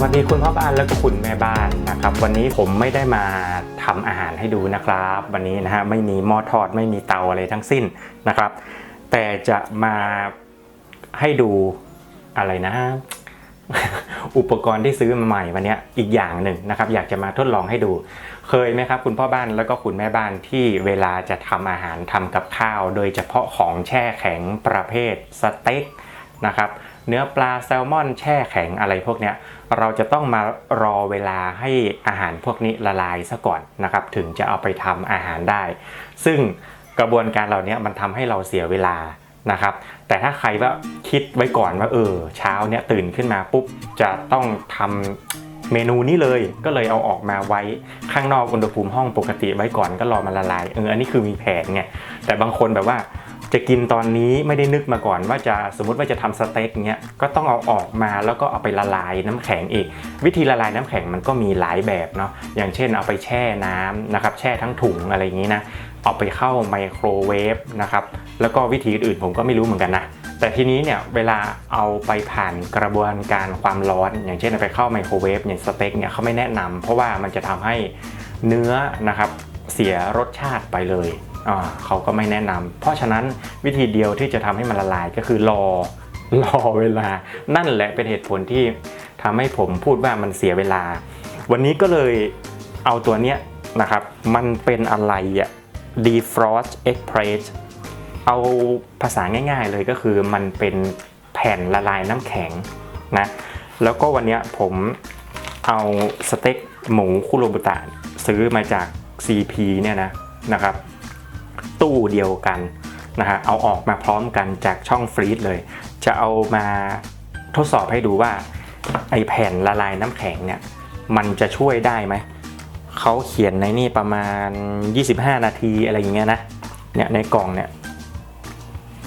สวัสดีคุณพ่อบ้านแล้วก็คุณแม่บ้านนะครับ วันนี้ผมไม่ได้มาทำอาหารให้ดูนะครับ วันนี้นะฮะไม่มีหม้อทอดไม่มีเตาอะไรทั้งสิ้นนะครับ แต่จะมาให้ดูอะไรนะ อุปกรณ์ที่ซื้อมาใหม่วันนี้อีกอย่างหนึ่งนะครับ อยากจะมาทดลองให้ดู เคยไหมครับคุณพ่อบ้านแล้วก็คุณแม่บ้านที่เวลาจะทำอาหารทำกับข้าว โดยเฉพาะของแช่แข็งประเภทสเต็กนะครับเนื้อปลาแซลมอนแช่แข็งอะไรพวกเนี้ย เราจะต้องมารอเวลาให้อาหารพวกนี้ละลายซะก่อนนะครับ ถึงจะเอาไปทำอาหารได้ ซึ่งกระบวนการเหล่านี้มันทำให้เราเสียเวลานะครับ แต่ถ้าใครว่าคิดไว้ก่อนว่าเออเช้าเนี้ยตื่นขึ้นมาปุ๊บจะต้องทำเมนูนี้เลยก็เลยเอาออกมาไว้ข้างนอกอุณหภูมิห้องปกติไว้ก่อนก็รอมันละลายเอออันนี้คือมีแผนไงแต่บางคนแบบว่า จะกินตอนนี้ไม่ได้นึกมาก่อนว่าจะสมมติว่าจะทำสเต็กเนี้ยก็ต้องเอาออกมาแล้วก็เอาไปละลายน้ำแข็งอีก วิธีละลายน้ำแข็งมันก็มีหลายแบบเนาะอย่างเช่นเอาไปแช่น้ำนะครับแช่ทั้งถุงอะไรอย่างนี้นะเอาไปเข้าไมโครเวฟนะครับแล้วก็วิธีอื่นๆผมก็ไม่รู้เหมือนกันนะแต่ทีนี้เนี่ยเวลาเอาไปผ่านกระบวนการความร้อน อย่างเช่นเอาไปเข้าไมโครเวฟอย่างสเต็กเนี่ยเขาไม่แนะนำเพราะว่ามันจะทำให้เนื้อนะครับเสียรสชาติไปเลย เขาก็ไม่แนะนำเพราะฉะนั้นวิธีเดียวที่จะทำให้มันละลายก็คือรอรอเวลา นั่นแหละเป็นเหตุผลที่ทำให้ผมพูดว่ามันเสียเวลา วันนี้ก็เลยเอาตัวเนี้ยนะครับ มันเป็นอะไรอะ defrost express เอาภาษาง่ายๆเลยก็คือมันเป็นแผ่นละลายน้ำแข็งนะ แล้วก็วันนี้ผมเอาสเต็กหมูคุโรบุตะซื้อมาจาก CP เนี่ยนะนะครับ ตู้เดียวกันนะฮะเอาออกมาพร้อมกันจากช่องฟรีซเลย จะเอามาทดสอบให้ดูว่าไอแผ่นละลายน้ำแข็งเนี่ยมันจะช่วยได้ไหมเขาเขียนในนี่ประมาณ 25 นาทีอะไรอย่างเงี้ยนะเนี่ยในกล่องเนี่ย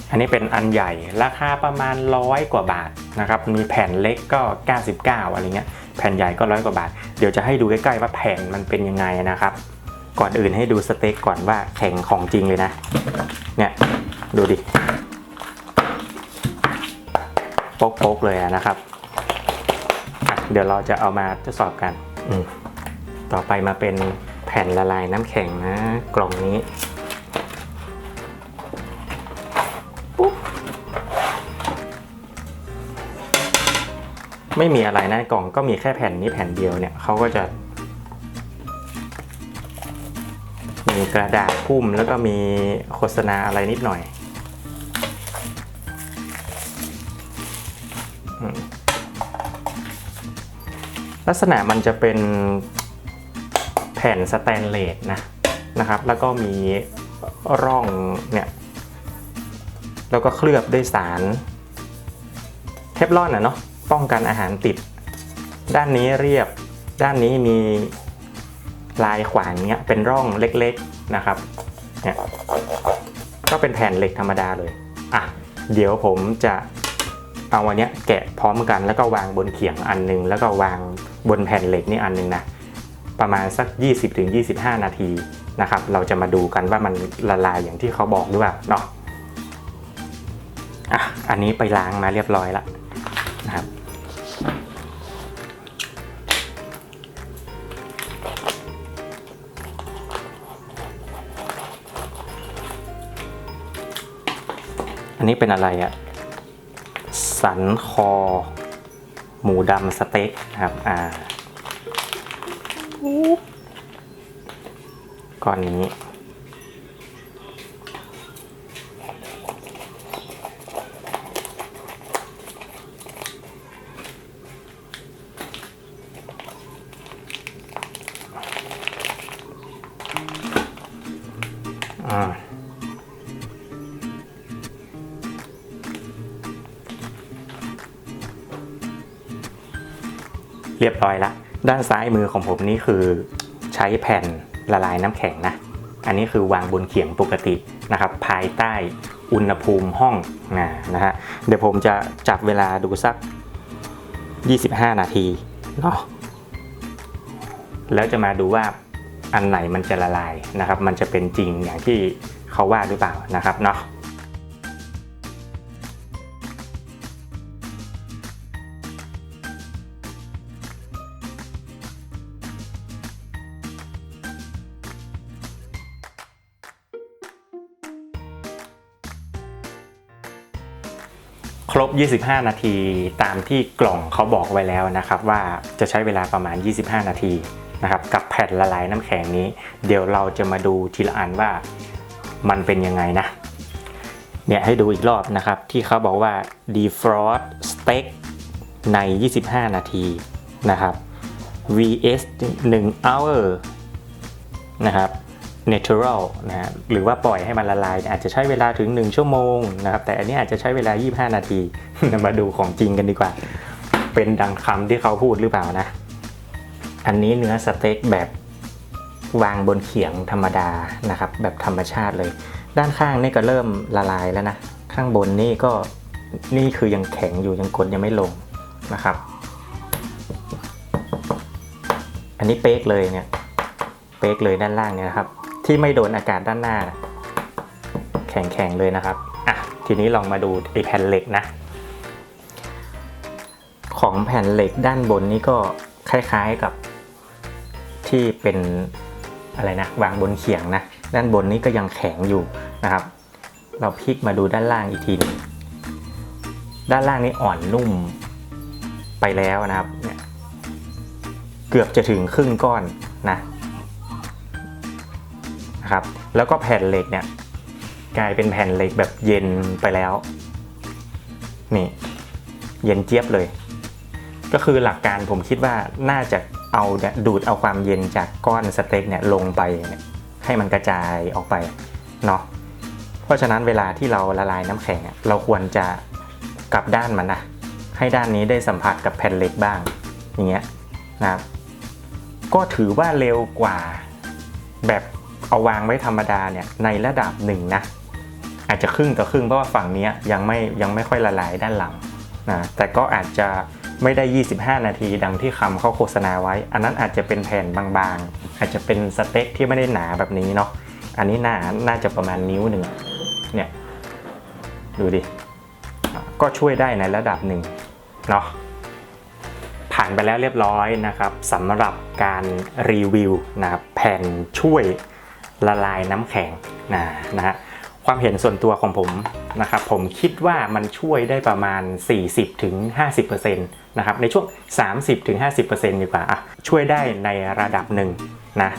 อันนี้เป็นอันใหญ่ราคาประมาณร้อยกว่าบาทนะครับมีแผ่นเล็กก็ 99 อะไรเงี้ยแผ่นใหญ่ก็ร้อยกว่าบาท เดี๋ยวจะให้ดูใกล้ๆว่าแผ่นมันเป็นยังไงนะครับ ก่อนอื่นให้ดูสเต็กก่อนว่าแข็งของจริงเลยนะ เนี่ยดูดิโป๊กๆเลยอะนะครับ เดี๋ยวเราจะเอามาทดสอบกัน ต่อไปมาเป็นแผ่นละลายน้ำแข็งนะ กล่องนี้ไม่มีอะไรนะกล่องก็มีแค่แผ่นนี้แผ่นเดียวเนี่ยเขาก็จะ มีกระดาษพุ่มแล้วก็มีโฆษณาอะไรนิดหน่อยลักษณะมันจะเป็นแผ่นสแตนเลสนะนะครับ แล้วก็มีร่องเนี่ย แล้วก็เคลือบด้วยสารเทฟลอนนะเนาะป้องกันอาหารติด ด้านนี้เรียบด้านนี้มี ลายขวางเนี้ยเป็นร่องเล็กๆนะครับเนี่ยก็เป็นแผ่นเหล็กธรรมดาเลยอะเดี๋ยวผมจะเอาวันนี้แกะพร้อมกันแล้วก็วางบนเขียงอันหนึง แล้วก็วางบนแผ่นเหล็กนี่อันหนึงนะประมาณสัก 20-25 นาทีนะครับเราจะมาดูกันว่ามันละลายอย่างที่เขาบอกหรือเปล่าเนาะอะอันนี้ไปล้างมาเรียบร้อยแล้วนะครับ อันนี้เป็นอะไรอะสันคอ หมูดำสเต็กนะครับ อ่าก้อนนี้ เรียบร้อยละด้านซ้ายมือของผมนี่คือใช้แผ่นละลายน้ำแข็งนะ อันนี้คือวางบนเขียงปกตินะครับ ภายใต้อุณหภูมิห้องนะนะฮะเดี๋ยวผมจะจับเวลาดูสัก 25 นาทีเนาะแล้วจะมาดูว่าอันไหนมันจะละลายนะครับ มันจะเป็นจริงอย่างที่เขาว่าหรือเปล่านะครับเนาะ ครบ 25 นาทีตามที่กล่องเขาบอกไว้แล้วนะครับ ว่าจะใช้เวลาประมาณ 25 นาทีนะครับกับแผ่นละลายน้ำแข็งนี้ เดี๋ยวเราจะมาดูทีละอันว่ามันเป็นยังไงนะเนี่ยให้ดูอีกรอบนะครับ ที่เขาบอกว่า defrost steak ใน 25 นาทีนะครับ vs 1 hour นะครับ natural นะฮะหรือว่าปล่อยให้มันละลาย อาจจะใช้เวลาถึง 1 ชั่วโมงนะครับแต่อันนี้อาจจะใช้เวลา 25 นาทีมาดูของจริงกันดีกว่า เป็นดังคำที่เขาพูดหรือเปล่านะ อันนี้เนื้อสเต็กแบบวางบนเขียงธรรมดานะครับแบบธรรมชาติเลย ด้านข้างนี่ก็เริ่มละลายแล้วนะ ข้างบนนี่ก็นี่คือยังแข็งอยู่ยังกดยังไม่ลงนะครับ อันนี้เป๊กเลยเนี่ยเป๊กเลยด้านล่างเนี่ยนะครับ ที่ไม่โดนอากาศด้านหน้า แข็งๆเลยนะครับอะทีนี้ลองมาดูไอแผ่นเหล็กนะ ของแผ่นเหล็กด้านบนนี่ก็คล้ายๆกับที่เป็นอะไรนะวางบนเขียงนะ ด้านบนนี้ก็ยังแข็งอยู่นะครับ เราพลิกมาดูด้านล่างอีกทีหนึงด้านล่างนี้อ่อนนุ่มไปแล้วนะครับ เกือบจะถึงครึ่งก้อนนะ นะครับ แล้วก็แผ่นเหล็กเนี่ยกลายเป็นแผ่นเหล็กแบบเย็นไปแล้ว นี่ เย็นเจี๊ยบเลย ก็คือหลักการผมคิดว่าน่าจะเอาเนี่ยดูดเอาความเย็นจากก้อนสเต็กเนี่ยลงไปให้มันกระจายออกไปเนาะเพราะฉะนั้นเวลาที่เราละลายน้ำแข็งเราควรจะกลับด้านมันนะให้ด้านนี้ได้สัมผัสกับแผ่นเหล็กบ้างอย่างเงี้ยนะครับก็ถือว่าเร็วกว่าแบบ เอาวางไว้ธรรมดาเนี่ยในระดับหนึ่งนะอาจจะครึ่งต่อครึ่งเพราะว่าฝั่งนี้ยังไม่ยังไม่ค่อยละลายด้านหลังนะแต่ก็อาจจะไม่ได้ 25 นาทีดังที่คำเขาโฆษณาไว้ อันนั้นอาจจะเป็นแผ่นบางๆ อาจจะเป็นสเต็กที่ไม่ได้หนาแบบนี้เนาะอันนี้หนาน่าจะประมาณนิ้วหนึ่งเนี่ยดูดิก็ช่วยได้ในระดับหนึ่งเนาะผ่านไปแล้วเรียบร้อยนะครับสำหรับการรีวิวนะแผ่นช่วย ละลายน้ำแข็งนะนะฮะความเห็นส่วนตัวของผมนะครับผมคิดว่ามันช่วยได้ประมาณ 40-50%นะครับในช่วง 30-50%ดีกว่าอะช่วยได้ในระดับหนึ่งนะ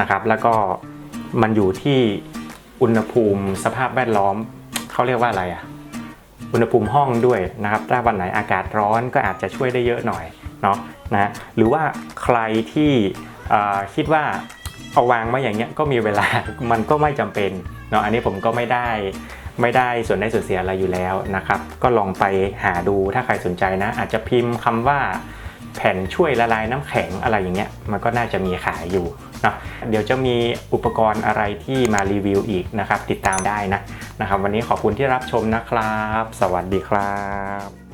นะครับแล้วก็มันอยู่ที่อุณหภูมิสภาพแวดล้อมเขาเรียกว่าอะไรอะอุณหภูมิห้องด้วยนะครับถ้าวันไหนอากาศร้อนก็อาจจะช่วยได้เยอะหน่อยเนาะนะหรือว่าใครที่คิดว่า เอาวางไว้อย่างเงี้ยก็มีเวลา มันก็ไม่จำเป็นเนาะอันนี้ผมก็ไม่ได้ไม่ได้ส่วนได้ส่วนเสียอะไรอยู่แล้วนะครับ ก็ลองไปหาดูถ้าใครสนใจนะ อาจจะพิมพ์คำว่าแผ่นช่วยละลายน้ำแข็งอะไรอย่างเงี้ยมันก็น่าจะมีขายอยู่เนาะเดี๋ยวจะมีอุปกรณ์อะไรที่มารีวิวอีกนะครับ ติดตามได้นะนะครับ วันนี้ขอบคุณที่รับชมนะครับ สวัสดีครับ